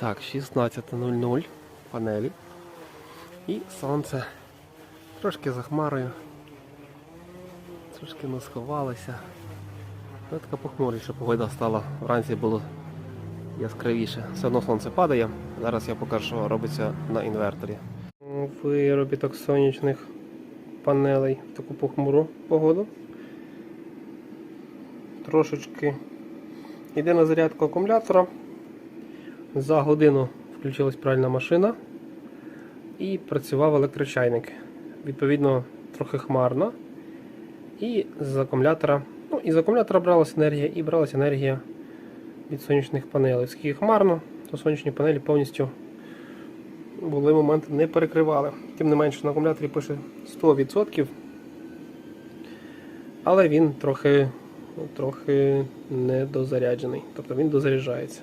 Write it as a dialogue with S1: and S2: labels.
S1: Так, 16.00 панелі. І сонце трошки за хмарою. Трошки не сховалося. Ну, така похмуріша погода стала. Вранці було яскравіше. Все одно сонце падає. Зараз я покажу, що робиться на інверторі. Виробіток сонячних панелей в таку похмуру погоду. Трошечки йде на зарядку акумулятора. За годину включилась пральна машина і працював електрочайник. Відповідно, трохи хмарно. І з акумулятора, ну, із акумулятора бралася енергія і бралася енергія від сонячних панелей. Оскільки хмарно, то сонячні панелі повністю були моменти не перекривали. Тим не менше на акумуляторі пише 100%. Але він трохи, трохи недозаряджений. Тобто він дозаряджається.